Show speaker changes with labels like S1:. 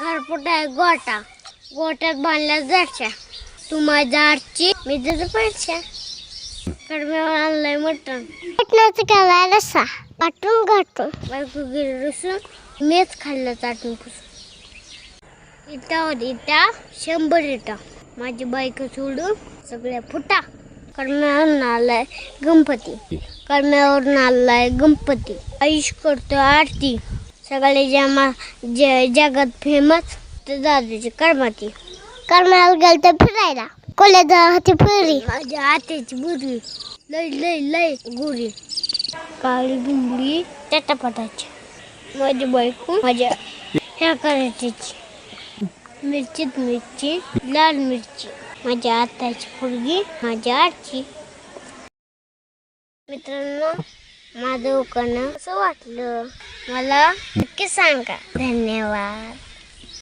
S1: घरपुट आहे गोटा. गोट्यात बांधल्या जायच्या. तू माझ्या आरची मी तुझं पैसे. कडमे आणलंय मटण. मटणाचं काय रसा पाठवून घाटून बायको गेली रुसून मीच खाल्लं चाटून पुसून. इटावर इटा शंभर इटा. माझी बायको सोडून सगळ्या फुटा. कडम्यावरून आलाय गणपती. कडम्यावरून आलाय गणपती. आयुष करतो आरती. सगळे जमा ज जगात फेमस तर दादाची कर्माती. कर्माला गेलं तर फिरायला. कोल्या हाती फिरी माझ्या आत्याची बुरी. लय लय लय गुरी. काळी बुंबडी चटापटाची. माझी बायको माझ्या ह्या करायची मिरचीत मिरची लाल मिरची. माझ्या आत्याची पोरगी माझ्या आजी. मित्रांनो माझं उकडणं असं वाटलं. मला नक्की सांगा. धन्यवाद.